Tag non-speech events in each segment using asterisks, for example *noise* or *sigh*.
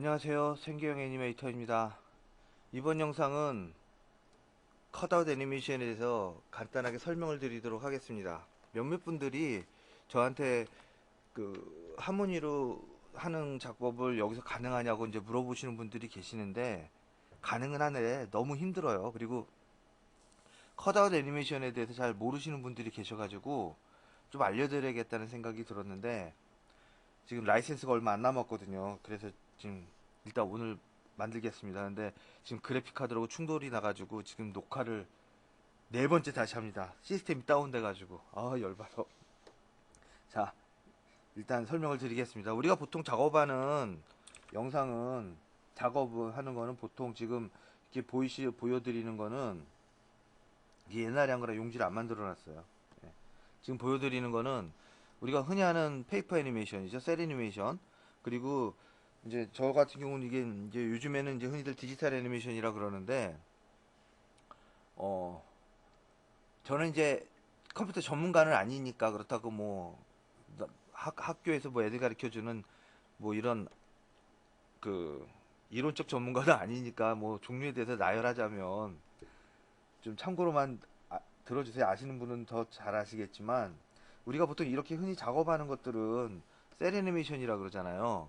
안녕하세요. 생계형 애니메이터입니다. 이번 영상은 컷아웃 애니메이션에 대해서 간단하게 설명을 드리도록 하겠습니다. 몇몇 분들이 저한테 그 하모니로 하는 작업을 여기서 가능하냐고 이제 물어보시는 분들이 계시는데 가능은 하네 너무 힘들어요. 그리고 컷아웃 애니메이션에 대해서 잘 모르시는 분들이 계셔가지고 좀 알려드려야겠다는 생각이 들었는데 지금 라이센스가 얼마 안 남았거든요. 그래서 지금 일단 오늘 만들겠습니다. 근데 지금 그래픽 카드하고 충돌이 나가지고 지금 녹화를 네 번째 다시 합니다. 시스템이 다운돼가지고 아 열받아. 자 일단 설명을 드리겠습니다. 우리가 보통 작업하는 영상은 작업을 하는 거는 보통 지금 이렇게 보이시 보여드리는 거는 옛날에 한 거라 용지를 안 만들어 놨어요. 예. 지금 보여드리는 거는 우리가 흔히 하는 페이퍼 애니메이션이죠. 셀 애니메이션. 그리고 이제 저 같은 경우는 이게 이제 요즘에는 이제 흔히들 디지털 애니메이션이라 그러는데 어 저는 이제 컴퓨터 전문가는 아니니까 그렇다고 뭐 나- 학, 학교에서 뭐 애들 가르쳐 주는 뭐 이런 그 이론적 전문가는 아니니까 뭐 종류에 대해서 나열하자면 좀 참고로만 아- 들어주세요. 아시는 분은 더 잘 아시겠지만 우리가 보통 이렇게 흔히 작업하는 것들은 셀 애니메이션이라 그러잖아요.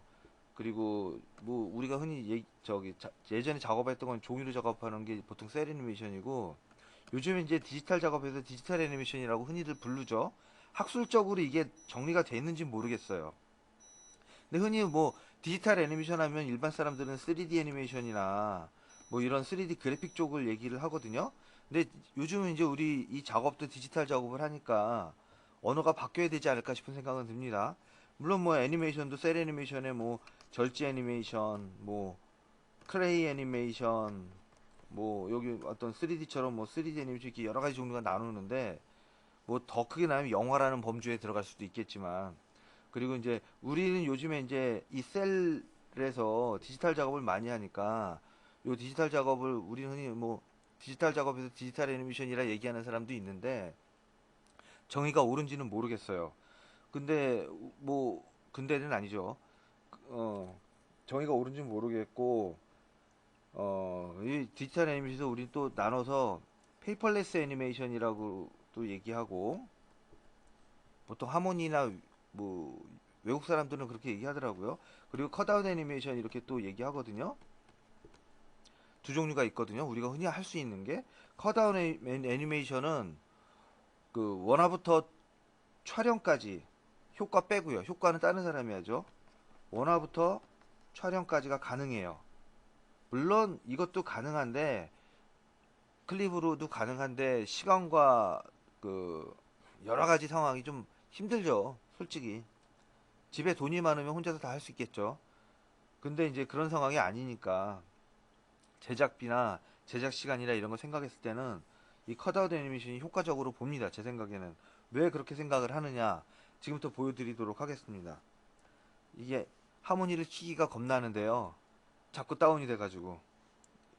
그리고 뭐 우리가 흔히 예, 저기 자- 예전에 작업했던 건 종이로 작업하는 게 보통 셀 애니메이션이고 요즘에 이제 디지털 작업에서 디지털 애니메이션이라고 흔히들 부르죠. 학술적으로 이게 정리가 돼 있는지 모르겠어요. 근데 흔히 뭐 디지털 애니메이션 하면 일반 사람들은 3D 애니메이션이나 뭐 이런 3D 그래픽 쪽을 얘기를 하거든요. 근데 요즘은 이제 우리 이 작업도 디지털 작업을 하니까 언어가 바뀌어야 되지 않을까 싶은 생각은 듭니다. 물론 뭐 애니메이션도 셀 애니메이션에 뭐 절지 애니메이션, 뭐 크레이 애니메이션, 뭐 여기 어떤 3D처럼 뭐 3D 애니메이션 이렇게 여러 가지 종류가 나누는데 뭐 더 크게 나면 영화라는 범주에 들어갈 수도 있겠지만 그리고 이제 우리는 요즘에 이제 이 셀에서 디지털 작업을 많이 하니까 요 디지털 작업을 우리는 흔히 뭐 디지털 작업에서 디지털 애니메이션이라 얘기하는 사람도 있는데 정의가 옳은지는 모르겠어요. 근데 뭐 근데는 아니죠. 어 정의가 옳은지는 모르겠고 어이 디지털 애니메이션에서 우리 또 나눠서 페이퍼레스 애니메이션이라고 또 얘기하고 보통 하모니나 뭐 외국 사람들은 그렇게 얘기하더라고요. 그리고 컷아웃 애니메이션 이렇게 또 얘기하거든요. 두 종류가 있거든요. 우리가 흔히 할 수 있는 게 애니- 애니메이션은 그 원화부터 촬영까지 효과 빼고요. 효과는 다른 사람이 하죠. 원화부터 촬영까지가 가능해요. 물론 이것도 가능한데 클립으로도 가능한데 시간과 그 여러 가지 상황이 좀 힘들죠. 솔직히 집에 돈이 많으면 혼자서 다 할 수 있겠죠. 근데 이제 그런 상황이 아니니까 제작비나 제작 시간이나 이런 거 생각했을 때는 이 컷아웃 애니메이션이 효과적으로 봅니다. 제 생각에는 왜 그렇게 생각을 하느냐 지금부터 보여드리도록 하겠습니다. 이게 하모니를 키기가 겁나는데요. 자꾸 다운이 돼가지고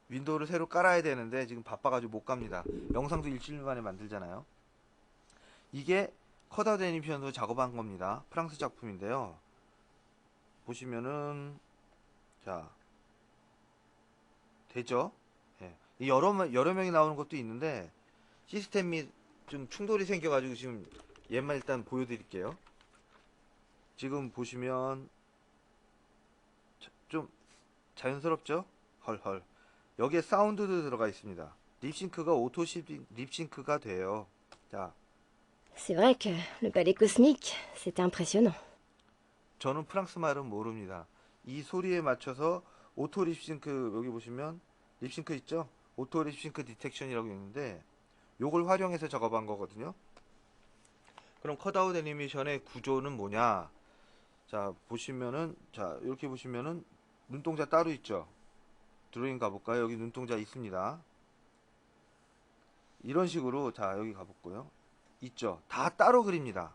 윈도우를 새로 깔아야 되는데 지금 바빠가지고 못 갑니다. 영상도 일주일 만에 만들잖아요. 이게 컷아웃 애니메이션으로 작업한 겁니다. 프랑스 작품인데요. 보시면은 자 되죠? 예. 이 여러 명- 여러 명이 나오는 것도 있는데 시스템이 좀 충돌이 생겨가지고 지금 얘만 일단 보여드릴게요. 지금 보시면 자- 좀 자연스럽죠? 헐헐. 여기에 사운드도 들어가 있습니다. 립싱크가 오토 시- 립싱크가 돼요. 자, C'est vrai que le ballet cosmique, c'est impressionnant. 저는 프랑스 말은 모릅니다. 이 소리에 맞춰서 오토 립싱크 여기 보시면 립싱크 있죠? 오토 립싱크 디텍션이라고 있는데 요걸 활용해서 작업한 거거든요. 그럼 컷아웃 애니메이션의 구조는 뭐냐? 자, 보시면은 자, 이렇게 보시면은 눈동자 따로 있죠? 드로잉 가볼까요? 여기 눈동자 있습니다. 이런 식으로 자, 여기 가볼까요? 있죠? 다 따로 그립니다.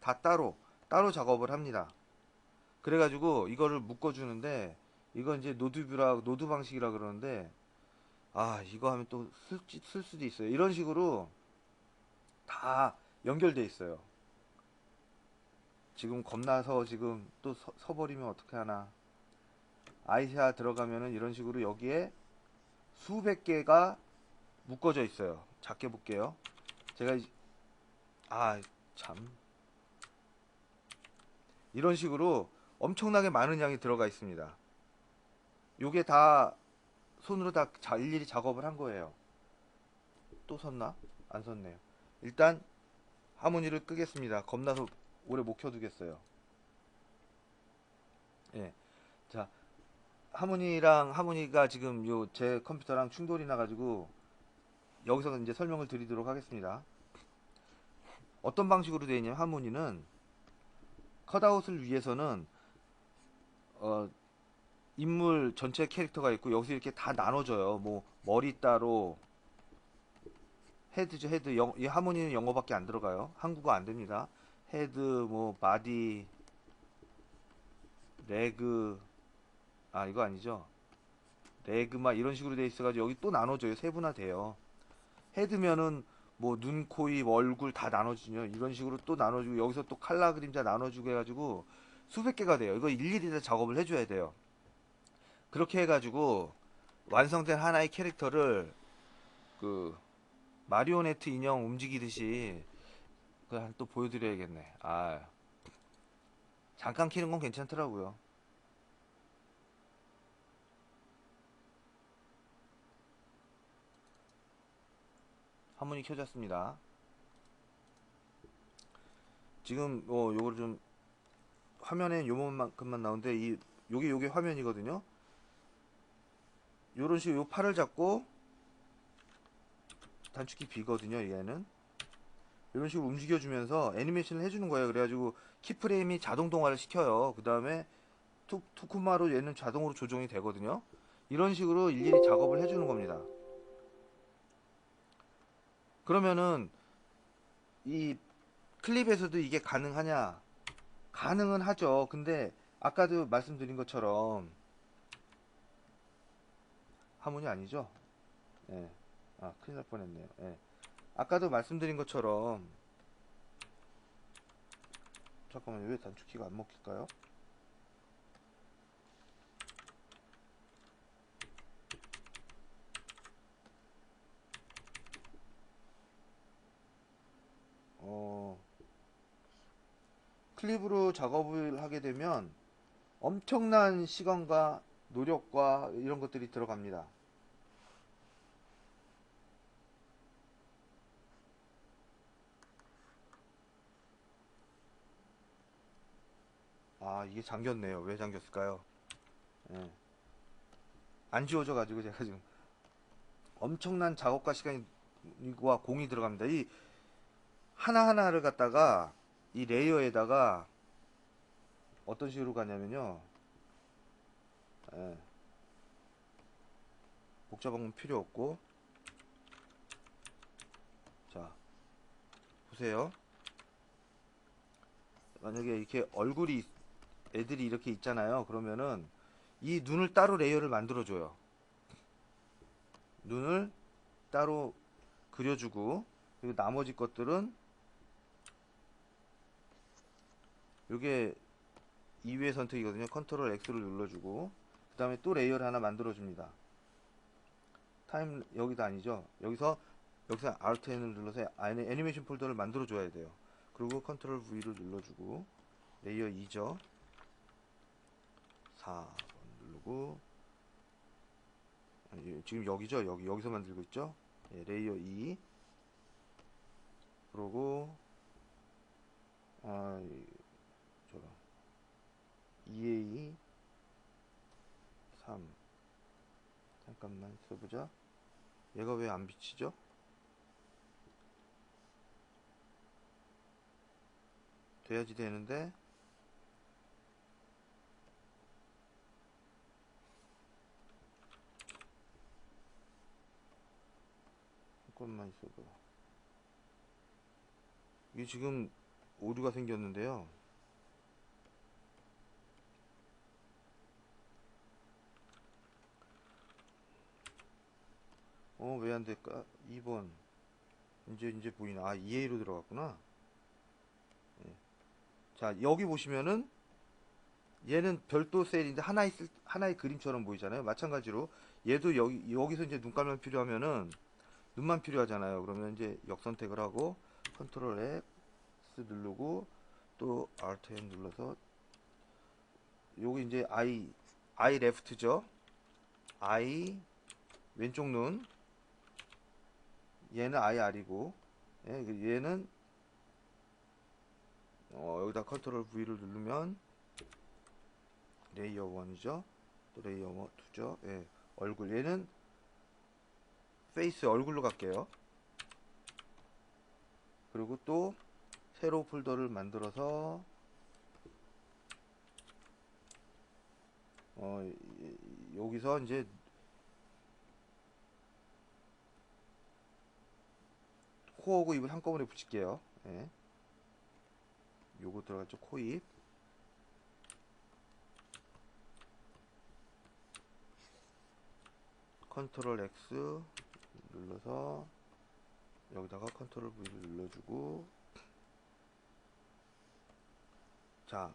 다 따로 따로 작업을 합니다. 그래가지고 이거를 묶어주는데 이건 이제 노드뷰라 노드 방식이라 그러는데 아 이거 하면 또 쓸, 쓸 수도 있어요. 이런 식으로 다 연결돼 있어요. 지금 겁나서 지금 또 서, 서버리면 어떻게 하나 아이샤 들어가면은 이런 식으로 여기에 수백 개가 묶어져 있어요. 작게 볼게요. 제가 이- 아, 참. 이런 식으로 엄청나게 많은 양이 들어가 있습니다. 요게 다 손으로 다 자- 일일이 작업을 한 거예요. 또 섰나? 안 섰네요. 일단 하모니를 끄겠습니다. 겁나서 오래 못 켜두겠어요. 예. 자, 하모니랑 하모니가 지금 요 제 컴퓨터랑 충돌이 나가지고 여기서 이제 설명을 드리도록 하겠습니다. 어떤 방식으로 되어 있냐면 하모니는 컷아웃을 위해서는 어, 인물 전체 캐릭터가 있고 여기서 이렇게 다 나눠져요. 뭐 머리 따로 헤드죠 헤드 영, 이 하모니는 영어밖에 안 들어가요. 한국어 안 됩니다. 헤드 뭐 바디 레그 아 이거 아니죠. 레그마 이런 식으로 돼 있어가지고 여기 또 나눠져요. 세분화 돼요. 헤드면은 뭐 눈, 코, 입, 얼굴 다 나눠지죠. 이런 식으로 또 나눠주고 여기서 또 칼라 그림자 나눠주고 해가지고 수백 개가 돼요. 이거 일일이 다 작업을 해줘야 돼요. 그렇게 해가지고 완성된 하나의 캐릭터를 그 마리오네트 인형 움직이듯이 그냥 또 보여드려야겠네. 아 잠깐 키는 건 괜찮더라고요. 화면이 켜졌습니다. 지금 어 요걸 좀 화면에 요만큼만 나오는데 이 요게 요게 화면이거든요. 요런 식으로 요 팔을 잡고 단축키 B거든요. 얘는 이런 식으로 움직여주면서 애니메이션을 해주는 거예요. 그래가지고 키프레임이 자동 동화를 시켜요. 그 다음에 투, 투쿠마로 얘는 자동으로 조정이 되거든요. 이런 식으로 일일이 작업을 해주는 겁니다. 그러면은 이 클립에서도 이게 가능하냐? 가능은 하죠. 근데 아까도 말씀드린 것처럼 하모니 아니죠? 예. 아, 큰일 날 뻔했네요. 예. 아까도 말씀드린 것처럼 잠깐만요. 왜 단축키가 안 먹힐까요? 어, 클립으로 작업을 하게 되면 엄청난 시간과 노력과 이런 것들이 들어갑니다. 아, 이게 잠겼네요. 왜 잠겼을까요? 예. 안 지워져 가지고 제가 지금 엄청난 작업과 시간과 공이 들어갑니다. 이 하나하나를 갖다가 이 레이어에다가 어떤 식으로 가냐면요. 예. 복잡한 건 필요 없고 자 보세요. 만약에 이렇게 얼굴이 있- 애들이 이렇게 있잖아요. 그러면은 이 눈을 따로 레이어를 만들어 줘요. 눈을 따로 그려주고 그리고 나머지 것들은 요게 2회 선택이거든요. 컨트롤 X를 눌러주고 그 다음에 또 레이어를 하나 만들어 줍니다. 타임 여기도 아니죠. 여기서 여기서 Alt N을 눌러서 애니메이션 폴더를 만들어 줘야 돼요. 그리고 컨트롤 V를 눌러주고 레이어 2죠. 4번 누르고 아, 예, 지금 여기죠. 여기 여기서 만들고 있죠. 예, 레이어 2 그러고 아 이- 저거 2A 3 잠깐만 써보자. 얘가 왜 안 비치죠? 돼야지 되는데 잠깐만 있어봐. 이게 지금 오류가 생겼는데요. 어, 왜 안 될까? 2번. 이제, 이제 보이나? 아, EA로 들어갔구나. 예. 자, 여기 보시면은, 얘는 별도 셀인데 하나 있을 하나의 그림처럼 보이잖아요. 마찬가지로 얘도 여기 여기서 이제 눈감만 필요하면은 눈만 필요하잖아요. 그러면 이제 역선택을 하고 컨트롤 X 누르고 또 Alt N 눌러서 요거 이제 I I 레프트죠. I 왼쪽 눈 얘는 I R이고 예, 그 얘는 어, 여기다 컨트롤 V를 누르면 레이어 1이죠. 또 레이어 2죠. 예. 얼굴 얘는 페이스 얼굴로 갈게요. 그리고 또 새로 폴더를 만들어서 어 여기서 이제 코하고 입을 한꺼번에 붙일게요. 예. 요거 들어갔죠. 코 입. 컨트롤 X 눌러서 여기다가 컨트롤 V를 눌러주고. 자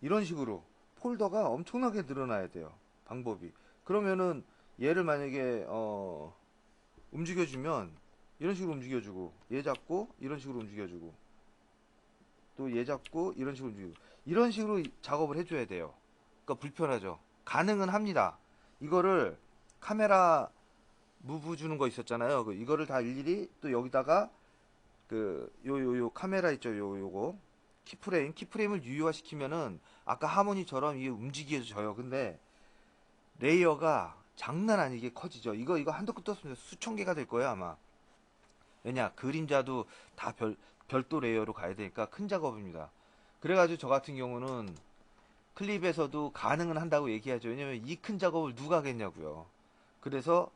이런 식으로 폴더가 엄청나게 늘어나야 돼요 방법이. 그러면은 얘를 만약에 어 움직여주면 이런 식으로 움직여주고 얘 잡고 이런 식으로 움직여주고 또 얘 잡고 이런 식으로 움직이고 이런 식으로 이- 작업을 해줘야 돼요. 그러니까 불편하죠. 가능은 합니다. 이거를 카메라 무브 주는 거 있었잖아요. 그 이거를 다 일일이 또 여기다가 그요요 요 카메라 있죠. 요 요거 키프레임 키프레임을 유효화시키면은 아까 하모니처럼 이게 움직여져요. 근데 레이어가 장난 아니게 커지죠. 이거 이거 한도 끝도 없습니다. 수천 개가 될 거예요, 아마. 왜냐? 그림자도 다 별 별도 레이어로 가야 되니까 큰 작업입니다. 그래가지고 저 같은 경우는 클립에서도 가능은 한다고 얘기하죠. 왜냐면 이 큰 작업을 누가 하겠냐고요. 그래서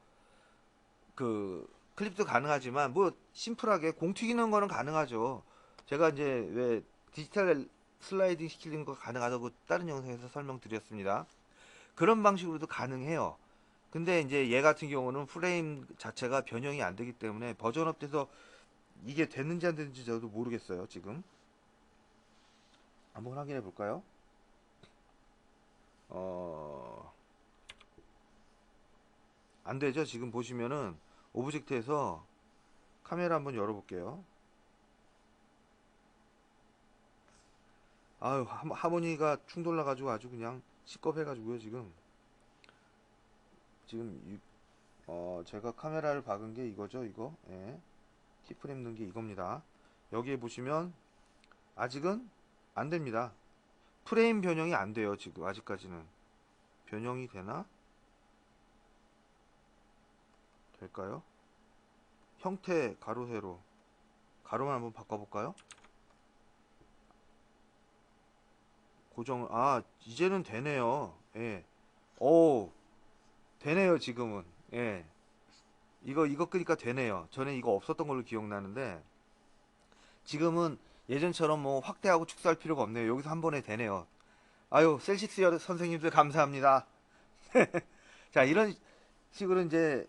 그 클립도 가능하지만 뭐 심플하게 공 튀기는 거는 가능하죠. 제가 이제 왜 디지털 슬라이딩 시키는 거 가능하다고 다른 영상에서 설명드렸습니다. 그런 방식으로도 가능해요. 근데 이제 얘 같은 경우는 프레임 자체가 변형이 안 되기 때문에 버전업 돼서 이게 됐는지 안 됐는지 저도 모르겠어요, 지금. 한번 확인해 볼까요? 어, 안 되죠. 지금 보시면은 오브젝트에서 카메라 한번 열어볼게요. 아유, 하- 하모니가 충돌 나가지고 아주 그냥 시겁해가지고요, 지금. 지금, 이- 어, 제가 카메라를 박은 게 이거죠, 이거. 예. 키프레임 넣은 게 이겁니다. 여기에 보시면, 아직은 안 됩니다. 프레임 변형이 안 돼요, 지금, 아직까지는. 변형이 되나? 될까요? 형태 가로 세로 가로만 한번 바꿔볼까요? 고정 아 이제는 되네요. 예. 오 되네요 지금은. 예. 이거 이거 끄니까 되네요. 전에 이거 없었던 걸로 기억나는데 지금은 예전처럼 뭐 확대하고 축소할 필요가 없네요. 여기서 한 번에 되네요. 아유 셀시스 여- 선생님들 감사합니다. *laughs* 자 이런 식으로 이제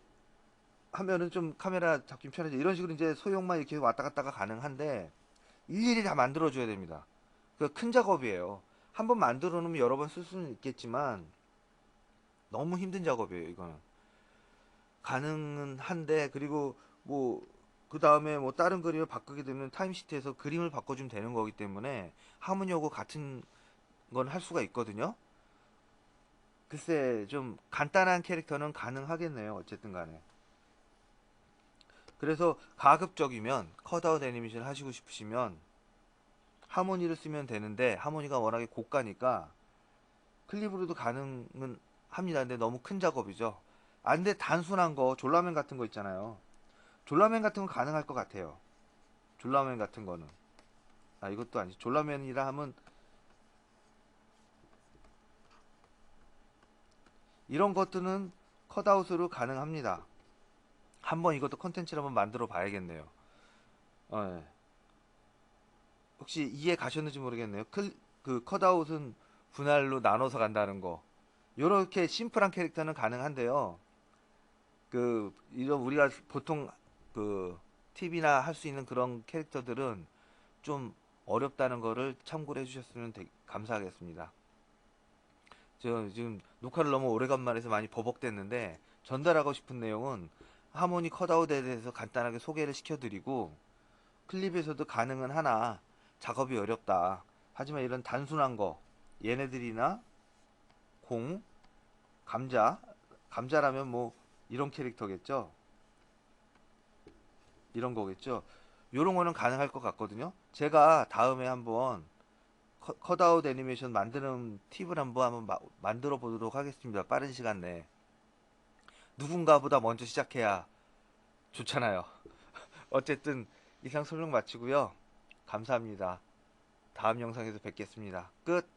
하면은 좀 카메라 잡기 편하죠. 이런 식으로 이제 소형만 이렇게 왔다 갔다가 가능한데 일일이 다 만들어 줘야 됩니다. 그 큰 작업이에요. 한 번 만들어 놓으면 여러 번 쓸 수는 있겠지만 너무 힘든 작업이에요, 이거는. 가능은 한데 그리고 뭐 그 다음에 뭐 다른 그림을 바꾸게 되면 타임시트에서 그림을 바꿔주면 되는 거기 때문에 하모니하고 같은 건 할 수가 있거든요. 글쎄 좀 간단한 캐릭터는 가능하겠네요. 어쨌든 간에. 그래서 가급적이면 컷아웃 애니메이션 하시고 싶으시면 하모니를 쓰면 되는데 하모니가 워낙에 고가니까 클립으로도 가능은 합니다. 근데 너무 큰 작업이죠. 아 근데 단순한 거 졸라맨 같은 거 있잖아요. 졸라맨 같은 건 가능할 것 같아요. 졸라맨 같은 거는 아 이것도 아니지. 졸라맨이라 하면 이런 것들은 컷아웃으로 가능합니다. 한번 이것도 컨텐츠를 한번 만들어 봐야겠네요. 어, 예. 혹시 이해 가셨는지 모르겠네요. 클, 그 컷아웃은 분할로 나눠서 간다는 거. 요렇게 심플한 캐릭터는 가능한데요. 그 이런 우리가 보통 그 TV나 할 수 있는 그런 캐릭터들은 좀 어렵다는 거를 참고를 해주셨으면 되- 감사하겠습니다. 저 지금 녹화를 너무 오래간만에 해서 많이 버벅댔는데 전달하고 싶은 내용은 하모니 컷아웃에 대해서 간단하게 소개를 시켜드리고 클립에서도 가능은 하나 작업이 어렵다. 하지만 이런 단순한 거 얘네들이나 공, 감자, 감자라면 뭐 이런 캐릭터겠죠. 이런 거겠죠. 요런 거는 가능할 것 같거든요. 제가 다음에 한번 컷- 컷아웃 애니메이션 만드는 팁을 한번 한번 마- 만들어 보도록 하겠습니다. 빠른 시간 내에. 누군가보다 먼저 시작해야 좋잖아요. *laughs* 어쨌든 이상 설명 마치고요. 감사합니다. 다음 영상에서 뵙겠습니다. 끝.